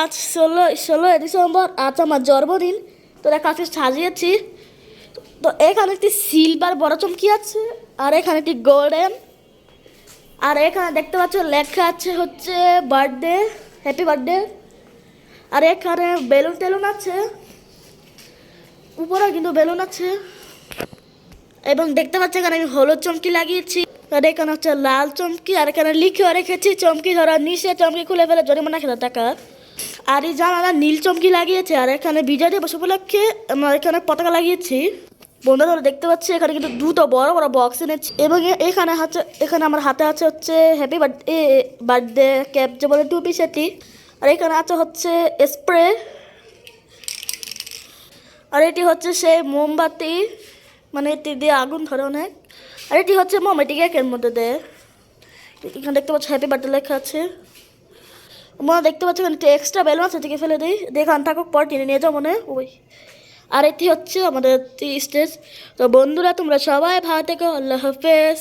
আজ ষোলো ষোলোই ডিসেম্বর, আজ আমার জন্মদিন। তোরা কাছে সাজিয়েছি। তো এখানে একটি সিলভার বড় চমকি আছে, আর এখানে একটি গোল্ডেন আর এখানে দেখতে পাচ্ছ, লেখা আছে হচ্ছে বার্থডে হ্যাপি বার্থডে আর এখানে বেলুন টেলুন আছে। উপরে কিন্তু বেলুন আছে। এবং দেখতে পাচ্ছি, এখানে আমি হলুদ চমকি লাগিয়েছি। আর এখানে হচ্ছে লাল চমকি, আর এখানে লিখেও রেখেছি, চমকি ধরা নিচে চমকি খুলে ফেলে জরিমানা খেতে টাকা আর এই জানালা নীল চমকি লাগিয়েছে, আর এখানে বিজয় দিবস উপলক্ষে আমরা এখানে পতাকা লাগিয়েছি। বন্ধুরা, তোমরা দেখতে পাচ্ছি, এখানে কিন্তু দুটো বড় বড় বক্স এনেছি। এবং এখানে হচ্ছে এখানে আমার হাতে আছে হচ্ছে হ্যাপি বার্থডে বার্থডে ক্যাপ যে বলে টুপি সেটি। আর এখানে আছে হচ্ছে স্প্রে আর এটি হচ্ছে সেই মোমবাতি মানে এটি দিয়ে আগুন ধরে অনেক। আর এটি হচ্ছে মোমেটি কেকের মধ্যে দেয় এখানে দেখতে পাচ্ছ হ্যাপি বার্থডে লেখা আছে। মনে দেখতে পাচ্ছ, এখানে এক্সট্রা বেলুন আছে থেকে ফেলে দিই। দেখান থাকুক, পর টেনে নিয়ে যাও মনে। ওই। আর এটি হচ্ছে আমাদের স্টেজ তো বন্ধুরা, তোমরা সবাই ভালো থেকো, আল্লাহ হাফেজ।